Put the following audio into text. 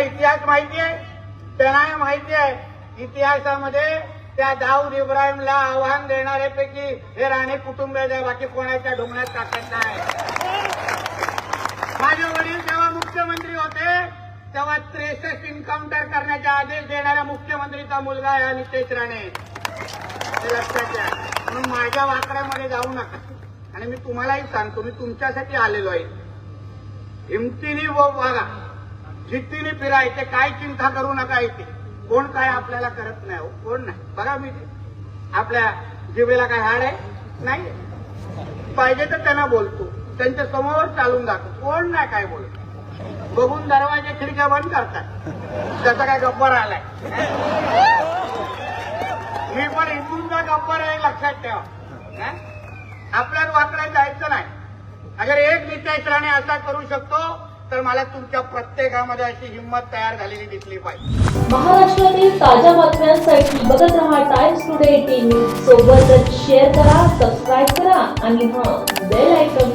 इतिहास माहिती आहे त्यांना माहिती आहे इतिहासामध्ये त्या दाऊद इब्राहिमला आव्हान देणाऱ्यापैकी हे राणे कुटुंबाच्या बाकी कोणाच्या ढोंगण्यात टाकत नाही. माझे वडील जेव्हा मुख्यमंत्री होते तेव्हा त्रेसष्ट इन्काउंटर करण्याचे आदेश देणाऱ्या मुख्यमंत्रीचा मुलगा आहे नितेश राणे. हे लक्षात घ्या. म्हणून माझ्या वाकड्यामध्ये जाऊ नका. आणि मी तुम्हालाही सांगतो मी तुमच्यासाठी आलेलो आहे. हिमतीने व वागा जिद्दीने फिरायचे काय चिंता करू नका इथे. कोण काय आपल्याला करत नाही हो कोण नाही. बघा मी ते. आपल्या जिभेला काय हाड आहे? नाही. पाहिजे तर त्यांना बोलतो. त्यांच्यासमोर चालून जातो. कोण नाही काय बोलत. बघून दरवाजे खिडक्या बंद करतात. त्याचा काय गप्पर आलाय? मी पण हिंदूंचा गप्पर आहे लक्षात ठेवा. आपल्याला वाकड्यात जायचं नाही. अगर एक मित्र राणे असा करू शकतो तर मला तुमच्या प्रत्येकामध्ये अशी हिंमत तयार झालेली दिसली पाहिजे. महाराष्ट्रातील ताज्या बातम्यांसाठी बघत रहा टाइम्स टुडे टीव्ही सोबतच शेअर करा सबस्क्राईब करा आणि हा बेल आयकॉन